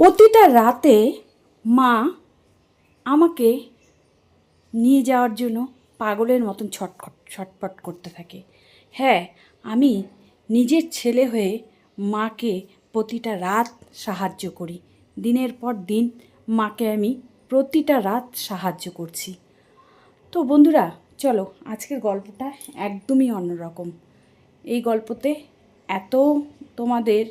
প্রতিটা রাতে মা আমাকে নিয়ে যাওয়ার জন্য পাগলের মতন ছটফট ছটফট করতে থাকে। হ্যাঁ আমি নিজের ছেলে হয়ে মাকে প্রতিটা রাত সাহায্য করি। দিনের পর দিন মাকে আমি প্রতিটা রাত সাহায্য করছি। তো বন্ধুরা, চলো আজকের গল্পটা একদমই অন্যরকম। এই গল্পতে এত তোমাদের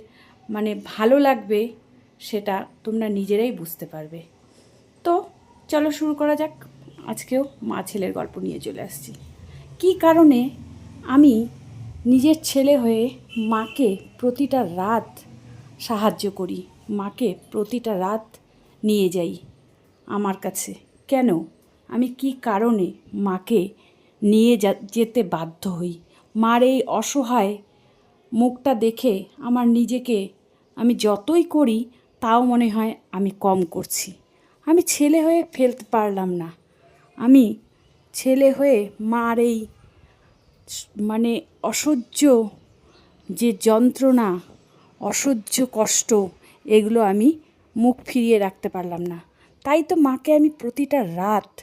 মানে ভালো লাগবে সেটা তোমরা নিজেরাই বুঝতে পারবে। তো চলো শুরু করা যাক। আজকেও মা ছেলের গল্প নিয়ে চলে আসছি। কী কারণে আমি নিজের ছেলে হয়ে মাকে প্রতিটা রাত সাহায্য করি, মাকে প্রতিটা রাত নিয়ে যাই আমার কাছে? কেন? আমি কি কারণে মাকে নিয়ে যেতে বাধ্য হই? মার এই অসহায় মুখটা দেখে আমার নিজেকে আমি যতই করি তাও মনে হয় আমি কম করছি। আমি ছেলে হয়ে ফেলতে পারলাম না। আমি ছেলে হয়ে মার এই মানে অসহ্য যে যন্ত্রণা, অসহ্য কষ্ট, এগুলো আমি মুখ ফিরিয়ে রাখতে পারলাম না। তাই তো মাকে আমি প্রতিটা রাত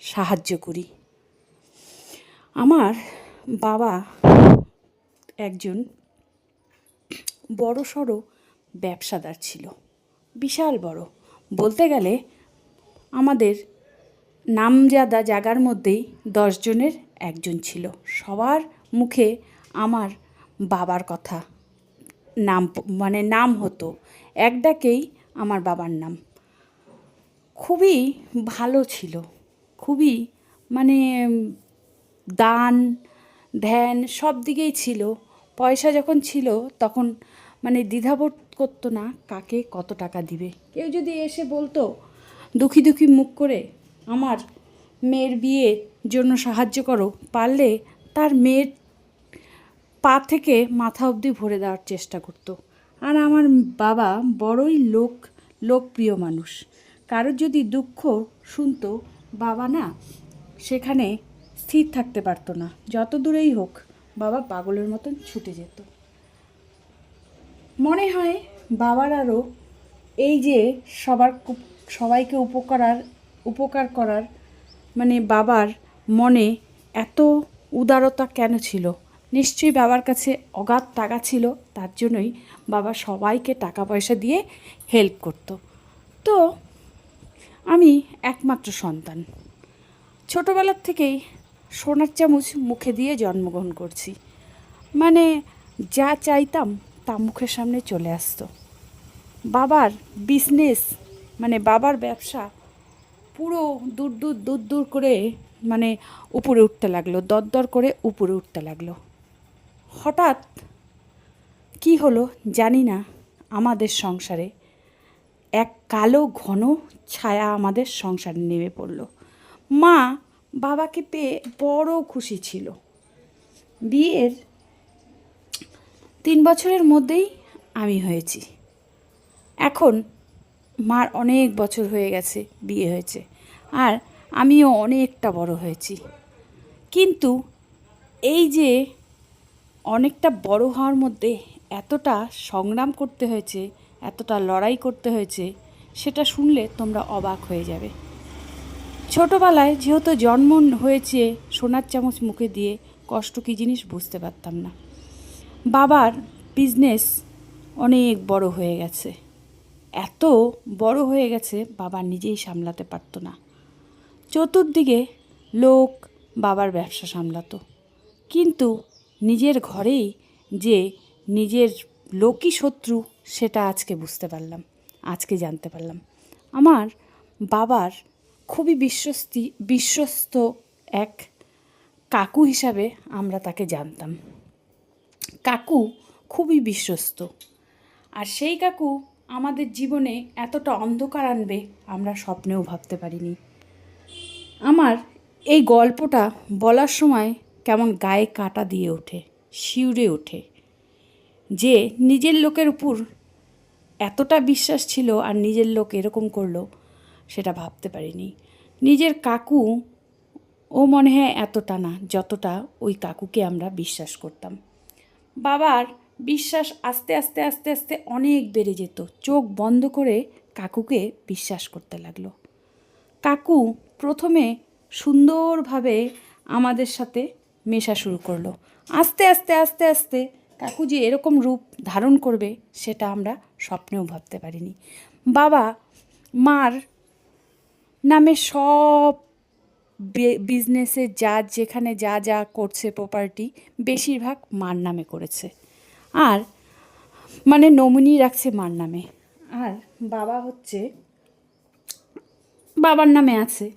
সাহায্য করি। আমার বাবা একজন বড় সড়ো ব্যবসাদার ছিল। বিশাল বড়। বলতে গেলে, আমাদের নামজাদা জায়গার মধ্যেই দশজনের একজন ছিল। সবার মুখে আমার বাবার কথা নাম মানে নাম হতো। এক ডাকেই আমার বাবার নাম। খুবই ভালো ছিল। খুবই মানে দান, ধ্যান সব দিকেই ছিল। পয়সা যখন ছিল, তখন মানে দ্বিধাবোধ করতো না, কাকে কত টাকা দিবে? কেউ যদি এসে বলতো, দুঃখী দুঃখী, মুখ করে আমার মেয়ের বিয়ের জন্য সাহায্য করো, পারলে তার মেয়ের পা থেকে মাথা অবধি ভরে দেওয়ার চেষ্টা করতো। আর আমার বাবা বড়ই লোক, লোকপ্রিয় মানুষ। কারোর যদি দুঃখ শুনতো, বাবা না সেখানে স্থির থাকতে পারতো না। যত দূরেই হোক, বাবা পাগলের মতন ছুটে যেত। মনে হয় বাবার আরও এই যে সবার সবাইকে উপকার উপকার করার মানে বাবার মনে এত উদারতা কেন ছিল? নিশ্চয়ই বাবার কাছে অগাধ টাকা ছিল, তার জন্যই বাবা সবাইকে টাকা পয়সা দিয়ে হেল্প করতো। তো আমি একমাত্র সন্তান। ছোটোবেলার থেকেই সোনার চামচ মুখে দিয়ে জন্মগ্রহণ করছি। মানে যা চাইতাম তা মুখের সামনে চলে আসতো। বাবার বিজনেস মানে বাবার ব্যবসা পুরো দূর দূর দূর দূর করে মানে উপরে উঠতে লাগল দরদর করে উপরে উঠতে লাগল। হঠাৎ কি হলো জানি না আমাদের সংসারে। এক কালো, ঘন ছায়া আমাদের সংসারে নেমে পড়ল। মা বাবাকে পেয়ে বড় খুশি ছিল। বিয়ের তিন বছরের মধ্যেই আমি হয়েছি। এখন মার অনেক বছর হয়ে গেছে, বিয়ে হয়েছে। আর আমিও অনেকটা বড় হয়েছি। কিন্তু এই যে অনেকটা বড় হওয়ার মধ্যে এতটা সংগ্রাম করতে হয়েছে, এতটা লড়াই করতে হয়েছে, সেটা শুনলে তোমরা অবাক হয়ে যাবে। ছোটোবেলায় যেহেতু জন্ম হয়েছে, সোনার চামচ মুখে দিয়ে কষ্ট কী জিনিস বুঝতে পারতাম না। বাবার বিজনেস অনেক বড় হয়ে গেছে। এত বড় হয়ে গেছে বাবা নিজেই সামলাতে পারতো না। চতুর্দিকে লোক বাবার ব্যবসা সামলাতো। কিন্তু নিজের ঘরেই যে নিজের লোকই শত্রু, সেটা আজকে বুঝতে পারলাম, আজকে জানতে পারলাম। আমার বাবার খুবই বিশ্বস্তি, বিশ্বস্ত এক কাকু হিসাবে আমরা তাকে জানতাম। কাকু খুবই বিশ্বস্ত। আর সেই কাকু আমাদের জীবনে এতটা অন্ধকার আনবে আমরা স্বপ্নেও ভাবতে পারিনি। আমার এই গল্পটা বলার সময় কেমন গায়ে কাটা দিয়ে ওঠে, শিউরে ওঠে। যে নিজের লোকের উপর এতটা বিশ্বাস ছিল আর নিজের লোক এরকম করল, সেটা ভাবতে পারিনি। নিজের কাকু ও মনে হয় এতটা না, যতটা ওই কাকুকে আমরা বিশ্বাস করতাম। বাবার বিশ্বাস আস্তে আস্তে আস্তে আস্তে অনেক বেড়ে যেত। চোখ বন্ধ করে কাকুকে বিশ্বাস করতে লাগল। কাকু প্রথমে সুন্দরভাবে আমাদের সাথে মেশা শুরু করল। আস্তে আস্তে আস্তে আস্তে কাকু যে এরকম রূপ ধারণ করবে সেটা আমরা স্বপ্নেও ভাবতে পারিনি। বাবা, মার নামে সব বিজনেসে যা, যেখানে যা যা করছে প্রপার্টি বেশিরভাগ মার নামে করেছে। আর মানে নমিনি রাখছে মার নামে। আর বাবা হচ্ছে, বাবার নামে আছে।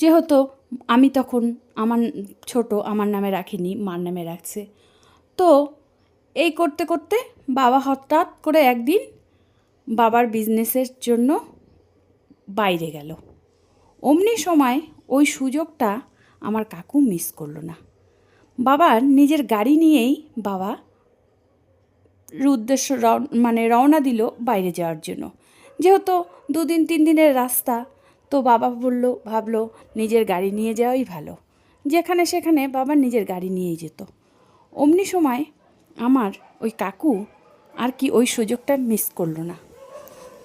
যেহেতু আমি তখন আমার ছোট, আমার নামে রাখিনি, মার নামে রাখছে। তো এই করতে করতে বাবা হঠাৎ করে একদিন বাবার বিজনেসের জন্য বাইরে গেল। অমনি সময় ওই সুযোগটা আমার কাকু মিস করল না। বাবার নিজের গাড়ি নিয়েই বাবা উদ্দেশ্য মানে রওনা দিল বাইরে যাওয়ার জন্য। যেহেতু দুদিন, তিন দিনের রাস্তা, তো বাবা বলল, ভাবলো নিজের গাড়ি নিয়ে যাওয়াই ভালো। যেখানে সেখানে বাবা নিজের গাড়ি নিয়েই যেত। অমনি সময় আমার ওই কাকু আর কি ওই সুযোগটা মিস করল না।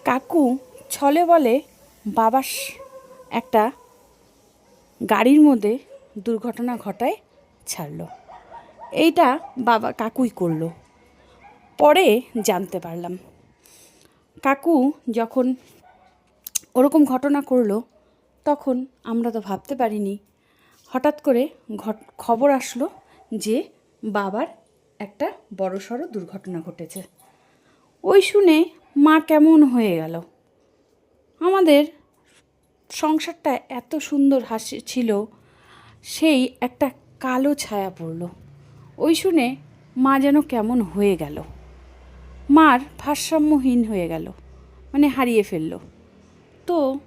কাকু ছলে বলে বাবার একটা গাড়ির মধ্যে দুর্ঘটনা ঘটায় ছাড়লো। এইটা বাবা কাকুই করল। পরে জানতে পারলাম। কাকু যখন ওরকম ঘটনা করল, তখন আমরা তো ভাবতে পারিনি। হঠাৎ করে খবর আসলো যে বাবার একটা বড়সড় দুর্ঘটনা ঘটেছে। ওই শুনে মা কেমন হয়ে গেল। আমাদের সংসারটা এত সুন্দর হাসি ছিল, সেই একটা কালো ছায়া পড়ল। ওই শুনে মা যেন কেমন হয়ে গেল। মার ভারসাম্যহীন হয়ে গেল মানে হারিয়ে ফেলল। তো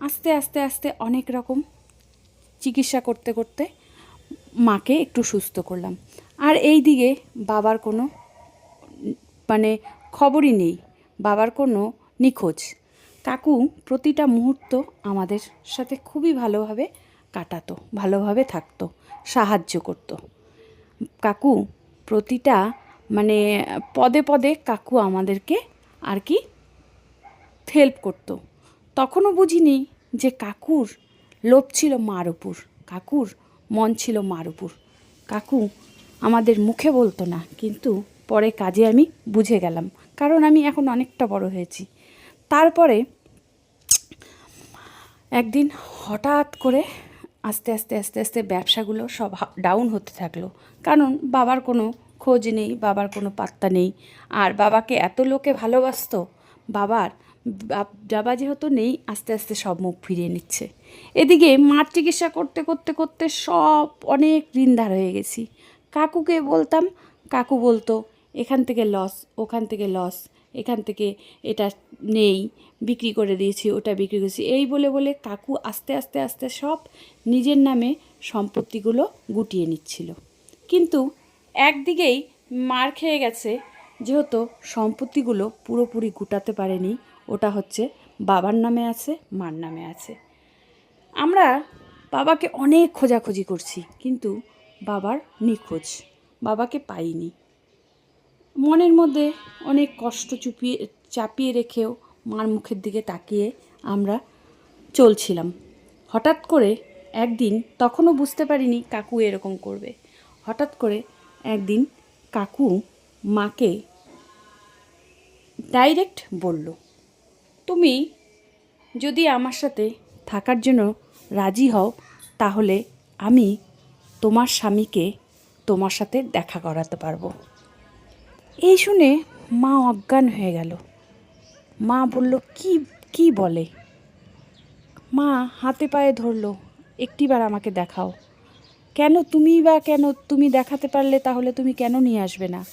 আস্তে আস্তে আস্তে অনেক রকম চিকিৎসা করতে করতে মাকে একটু সুস্থ করলাম। আর এই দিকে বাবার কোনো মানে খবরই নেই। বাবার কোনো নিখোঁজ। কাকু প্রতিটা মুহূর্ত আমাদের সাথে খুবই ভালোভাবে কাটাতো, ভালোভাবে থাকতো, সাহায্য করতো। কাকু প্রতিটা মানে পদে পদে কাকু আমাদেরকে আর কি হেল্প করতো। তখনও বুঝিনি যে কাকুর লোভ ছিল মার উপর, কাকুর মন ছিল মার উপর। কাকু আমাদের মুখে বলতো না, কিন্তু পরে কাজে আমি বুঝে গেলাম, কারণ আমি এখন অনেকটা বড় হয়েছি। তারপরে একদিন হঠাৎ করে আস্তে আস্তে আস্তে আস্তে ব্যবসাগুলো সব ডাউন হতে থাকল। কারণ বাবার কোনো খোঁজ নেই, বাবার কোনো পাত্তা নেই। আর বাবাকে এত লোকে ভালোবাসতো, বাবার বাবা যেহেতু নেই, আস্তে আস্তে সব মুখ ফিরিয়ে নিচ্ছে। এদিকে মার চিকিৎসা করতে করতে করতে সব অনেক ঋণদার হয়ে গেছি। কাকুকে বলতাম, কাকু বলতো, এখান থেকে লস ওখান থেকে লস এখান থেকে এটা নেই, বিক্রি করে দিয়েছি, ওটা বিক্রি করেছি। এই বলে বলে কাকু আস্তে আস্তে আস্তে সব নিজের নামে সম্পত্তিগুলো গুটিয়ে নিচ্ছিল। কিন্তু একদিকেই মার খেয়ে গেছে, যেহেতু সম্পত্তিগুলো পুরোপুরি গুটাতে পারেনি, ওটা হচ্ছে বাবার নামে আছে, মার নামে আছে। আমরা বাবাকে অনেক খোঁজাখুঁজি করছি, কিন্তু বাবার নিখোঁজ, বাবাকে পাইনি। মনের মধ্যে অনেক কষ্ট চুপিয়ে, চাপিয়ে রেখেও মার মুখের দিকে তাকিয়ে আমরা চলছিলাম। হঠাৎ করে একদিন তখনও বুঝতে পারিনি কাকু এরকম করবে। হঠাৎ করে একদিন কাকু মাকে ডাইরেক্ট বলল, তুমি যদি আমার সাথে থাকার জন্য রাজি হও, তাহলে আমি তোমার স্বামীকে তোমার সাথে দেখা করাতে পারব। এই শুনে মা অজ্ঞান হয়ে গেল। মা বলল, কি কি বলে? মা হাতে পায়ে ধরলো, একটিবার আমাকে দেখাও। কেন? তুমি বা কেন? তুমি দেখাতে পারলে তাহলে তুমি কেন নিয়ে আসবে না?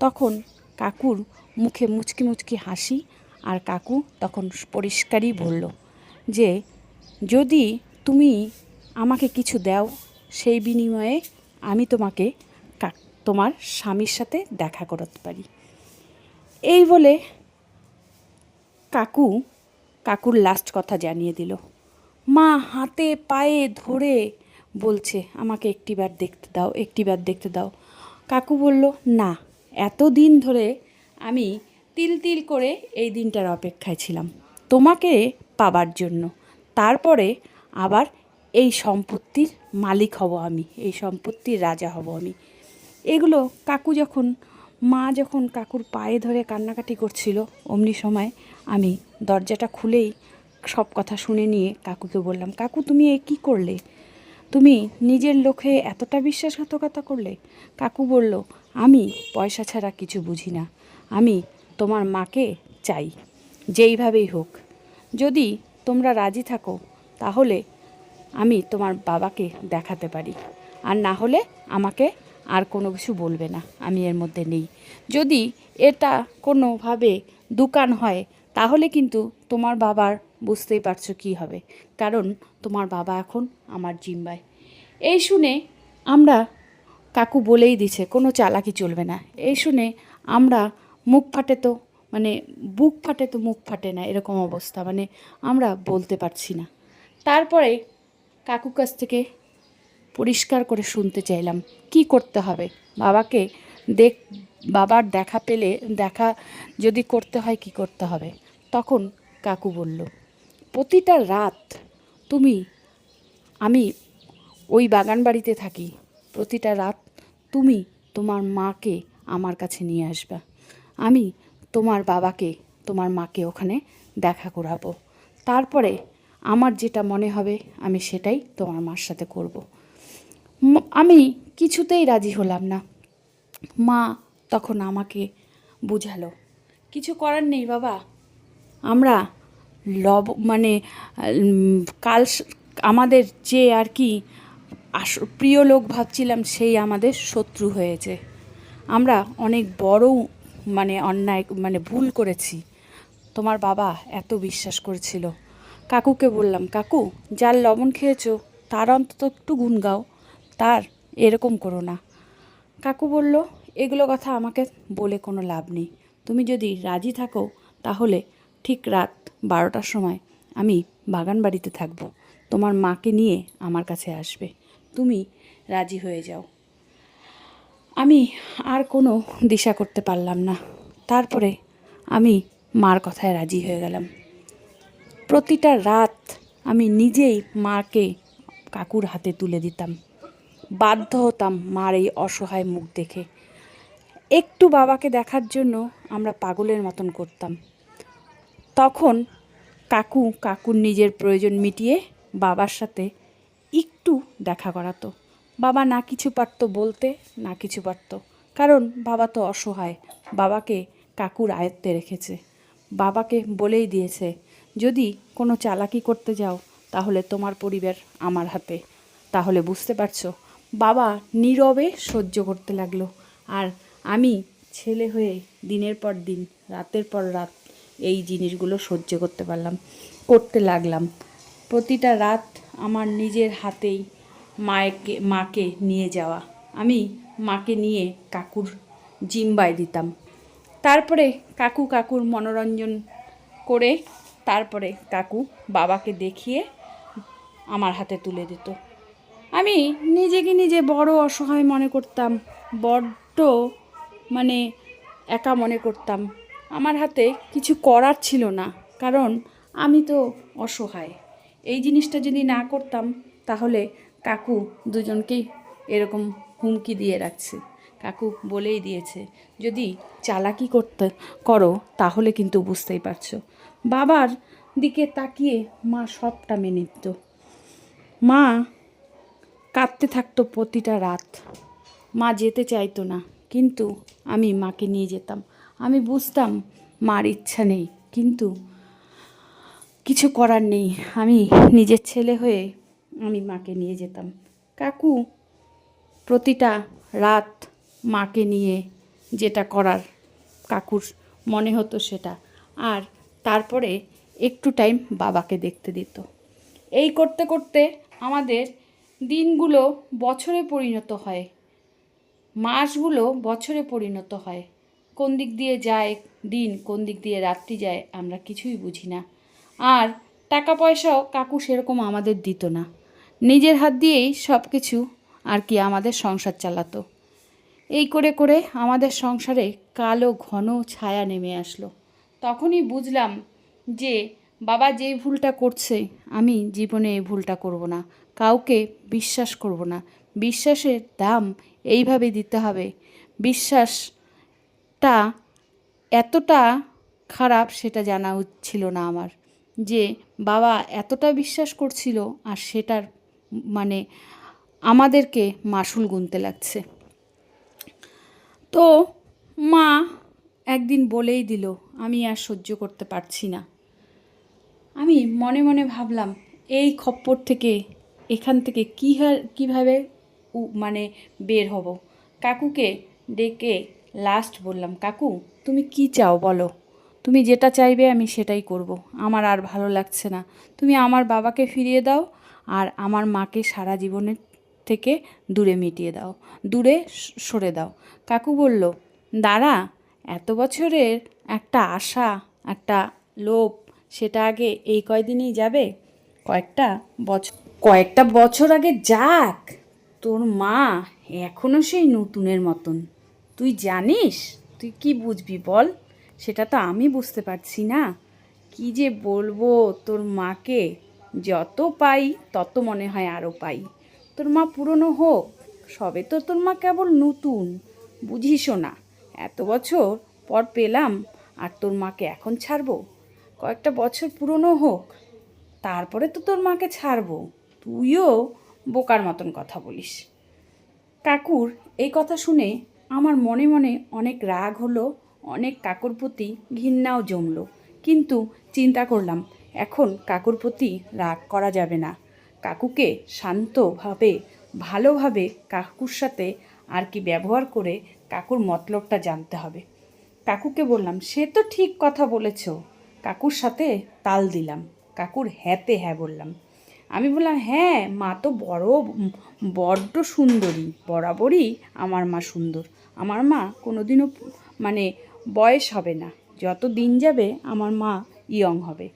তখন কাকুর মুখে মুচকি মুচকি হাসি আর কাকু তখন পরিষ্কারই বলল যে, যদি তুমি আমাকে কিছু দাও, সেই বিনিময়ে আমি তোমাকে তোমার স্বামীর সাথে দেখা করাতে পারি। এই বলে কাকু, কাকুর লাস্ট কথা জানিয়ে দিল। মা হাতে পায়ে ধরে বলছে, আমাকে একটিবার দেখতে দাও, একটিবার দেখতে দাও। কাকু বলল, না এত দিন ধরে আমি তিল তিল করে এই দিনটার অপেক্ষায় ছিলাম। তোমাকে পাবার জন্য। তারপরে আবার এই সম্পত্তির মালিক হব আমি, এই সম্পত্তির রাজা হব আমি। এগুলো কাকু যখন, মা যখন কাকুর পায়ে ধরে কান্নাকাটি করছিল অমনি সময়, আমি দরজাটা খুলেই সব কথা শুনে নিয়ে কাকুকে বললাম, কাকু, তুমি এ কী করলে? তুমি নিজের লোকে এতটা বিশ্বাসঘাতকতা করলে? কাকু বলল, আমি পয়সা ছাড়া কিছু বুঝি না। আমি তোমার মাকে চাই, যেইভাবেই হোক। যদি তোমরা রাজি থাকো, তাহলে আমি তোমার বাবাকে দেখাতে পারি। আর না হলে আমাকে আর কোনো কিছু বলবে না, আমি এর মধ্যে নেই। যদি এটা কোনোভাবে দোকান হয়, তাহলে কিন্তু তোমার বাবার বুঝতেই পারছ কী হবে। কারণ তোমার বাবা এখন আমার জিম্বায় এই শুনে আমরা কাকু বলেই দিছে, কোনো চালাকি চলবে না। এই শুনে আমরা মুখ ফাটে তো মানে বুক ফাটে তো মুখ ফাটে না, এরকম অবস্থা। মানে আমরা বলতে পারছি না। তারপরে কাকু কাছ থেকে পরিষ্কার করে শুনতে চাইলাম। কি করতে হবে? বাবাকে দেখ, বাবার দেখা পেলে, দেখা যদি করতে হয় কি করতে হবে? তখন কাকু বলল, প্রতিটা রাত তুমি, আমি ওই বাগান বাড়িতে থাকি। প্রতিটা রাত তুমি তোমার মাকে আমার কাছে নিয়ে আসবা। আমি তোমার বাবাকে, তোমার মাকে ওখানে দেখা করাবো। তারপরে আমার যেটা মনে হবে, আমি সেটাই তোমার মার সাথে করব। আমি কিছুতেই রাজি হলাম না। মা তখন আমাকে বুঝালো, কিছু করার নেই বাবা। আমরা লব মানে কাল আমাদের যে আর কি আস, প্রিয় লোক ভাবছিলাম সেই আমাদের শত্রু হয়েছে। আমরা অনেক বড় মানে অন্যায় মানে ভুল করেছি। তোমার বাবা এত বিশ্বাস করেছিল। কাকুকে বললাম, কাকু, যার লবণ খেয়েছো, তার অন্তত একটু গুণ গাও। তার এরকম করো না। কাকু বলল, এগুলো কথা আমাকে বলে কোনো লাভ নেই। তুমি যদি রাজি থাকো, তাহলে ঠিক রাত বারোটার সময় আমি বাগান বাড়িতে থাকব। তোমার মাকে নিয়ে আমার কাছে আসবে। তুমি রাজি হয়ে যাও। আমি আর কোনো দিশা করতে পারলাম না। তারপরে আমি মার কথায় রাজি হয়ে গেলাম। প্রতিটা রাত আমি নিজেই মাকে কাকুর হাতে তুলে দিতাম। বাধ্য হতাম মার এই অসহায় মুখ দেখে। একটু বাবাকে দেখার জন্য আমরা পাগলের মতন করতাম। তখন কাকু কাকুর নিজের প্রয়োজন মিটিয়ে বাবার সাথে একটু দেখা করাতো। বাবা না কিছু পারতো বলতে, না কিছু পারতো। কারণ বাবা তো অসহায়, বাবাকে কাকুর আয়ত্তে রেখেছে। বাবাকে বলেই দিয়েছে, যদি কোনো চালাকি করতে যাও, তাহলে তোমার পরিবার আমার হাতে। তাহলে বুঝতে পারছ বাবা নীরবে সহ্য করতে লাগল। আর আমি ছেলে হয়ে দিনের পর দিন, রাতের পর রাত এই জিনিসগুলো সহ্য করতে পারলাম, করতে লাগলাম। প্রতিটা রাত আমার নিজের হাতেই মায়েকে, মাকে নিয়ে যাওয়া। আমি মাকে নিয়ে কাকুর জিম্বায় দিতাম। তারপরে কাকু কাকুর মনোরঞ্জন করে তারপরে কাকু বাবাকে দেখিয়ে আমার হাতে তুলে দিত। আমি নিজেকে নিজে বড় অসহায় মনে করতাম, বড্ড মানে একা মনে করতাম। আমার হাতে কিছু করার ছিল না, কারণ আমি তো অসহায়। এই জিনিসটা যদি না করতাম, তাহলে কাকু দুজনকেই এরকম হুমকি দিয়ে রাখছে। কাকু বলেই দিয়েছে, যদি চালাকি করতে করো, তাহলে কিন্তু বুঝতেই পারছ। বাবার দিকে তাকিয়ে মা সবটা মেনে নিত। মা কাঁদতে থাকতো প্রতিটা রাত। মা যেতে চাইতো না, কিন্তু আমি মাকে নিয়ে যেতাম। আমি বুঝতাম মার ইচ্ছা নেই, কিন্তু কিছু করার নেই। আমি নিজের ছেলে হয়ে আমি মাকে নিয়ে যেতাম। কাকু প্রতিটা রাত মাকে নিয়ে যেটা করার, কাকুর মনে হতো সেটা। আর তারপরে একটু টাইম বাবাকে দেখতে দিত। এই করতে করতে আমাদের দিনগুলো বছরে পরিণত হয়। মাসগুলো বছরে পরিণত হয়। কোন দিক দিয়ে যায় দিন, কোন দিক দিয়ে রাত্রি যায় আমরা কিছুই বুঝি না। আর টাকা পয়সাও কাকু সেরকম আমাদের দিত না। নিজের হাত দিয়েই সব কিছু আর কি আমাদের সংসার চালাতো। এই করে করে আমাদের সংসারে কালো ঘন ছায়া নেমে আসলো। তখনই বুঝলাম যে বাবা যে ভুলটা করছে, আমি জীবনে এই ভুলটা করব না। কাউকে বিশ্বাস করব না। বিশ্বাসের দাম এইভাবে দিতে হবে। বিশ্বাসটা এতটা খারাপ সেটা জানা ছিল না আমার। যে বাবা এতটা বিশ্বাস করছিল আর সেটার মানে আমাদেরকে মাসুল গুনতে লাগছে। তো মা একদিন বলেই দিল, আমি আর সহ্য করতে পারছি না। আমি মনে মনে ভাবলাম, এই খপ্পর থেকে এখান থেকে কী কীভাবে মানে বের হব? কাকুকে ডেকে লাস্ট বললাম, কাকু, তুমি কি চাও বলো? তুমি যেটা চাইবে আমি সেটাই করব। আমার আর ভালো লাগছে না। তুমি আমার বাবাকে ফিরিয়ে দাও আর আমার মাকে সারা জীবনের থেকে দূরে মিটিয়ে দাও। দূরে সরে দাও। কাকু বলল, দাঁড়া, এত বছরের একটা আশা, একটা লোভ, সেটা আগে এই কয়দিনেই যাবে? কয়েকটা বছর কয়েকটা বছর আগে যাক। তোর মা এখনও সেই নতুনের মতন। তুই জানিস? তুই কি বুঝবি বল? সেটা তো আমি বুঝতে পারছি না। কি যে বলব তোর মাকে? যত পাই, তত মনে হয় আরও পাই। তোর মা পুরনো হোক, সবে তো তোর মা কেবল নতুন। বুঝিসও না, এত বছর পর পেলাম, আর তোর মাকে এখন ছাড়বো? কয়েকটা বছর পুরনো হোক, তারপরে তো তোর মাকে ছাড়বো। তুইও বোকার মতন কথা বলিস। কাকুর এই কথা শুনে আমার মনে মনে অনেক রাগ হলো, অনেক কাকুর প্রতি ঘৃণাও জমলো। কিন্তু চিন্তা করলাম, এখন কাকুর প্রতি রাগ করা যাবে না। কাকুকে শান্তভাবে, ভালোভাবে কাকুর সাথে আর কি ব্যবহার করে কাকুর মতলবটা জানতে হবে। কাকুকে বললাম, সে তো ঠিক কথা বলেছ। কাকুর সাথে তাল দিলাম। কাকুর হ্যাঁতে হ্যাঁ বললাম। আমি বললাম হ্যাঁ মা তো বড়, বড্ড সুন্দরী, বরাবরই আমার মা সুন্দর। আমার মা কোনোদিনও মানে বয়স হবে না। যত দিন যাবে, আমার মা ইয়ং হবে।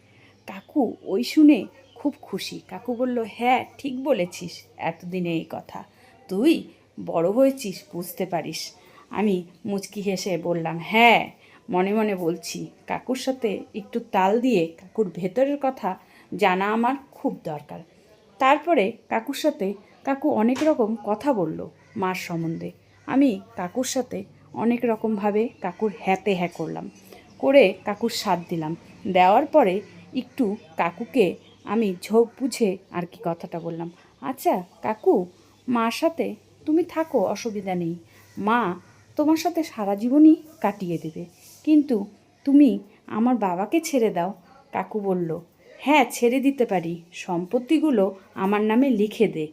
কাকু ওই শুনে খুব খুশি। কাকু বলল হ্যাঁ ঠিক বলেছিস এতদিনে এই কথা। তুই বড় হয়েছিস, বুঝতে পারিস। আমি মুচকি হেসে বললাম হ্যাঁ মনে মনে বলছি। কাকুর সাথে একটু তাল দিয়ে কাকুর ভেতরের কথা জানা আমার খুব দরকার। তারপরে কাকুর সাথে কাকু অনেক রকম কথা বলল মার সম্বন্ধে। আমি কাকুর সাথে অনেক রকমভাবে কাকুর হ্যাতে হ্যাঁ করলাম। করে কাকুর স্বাদ দিলাম। দেওয়ার পরে একটু কাকুকে আমি ঝোঁক বুঝে আর কি কথাটা বললাম আচ্ছা কাকু, মার সাথে তুমি থাকো, অসুবিধা নেই। মা তোমার সাথে সারা জীবনই কাটিয়ে দেবে। কিন্তু তুমি আমার বাবাকে ছেড়ে দাও। কাকু বলল হ্যাঁ ছেড়ে দিতে পারি। সম্পত্তিগুলো আমার নামে লিখে দে।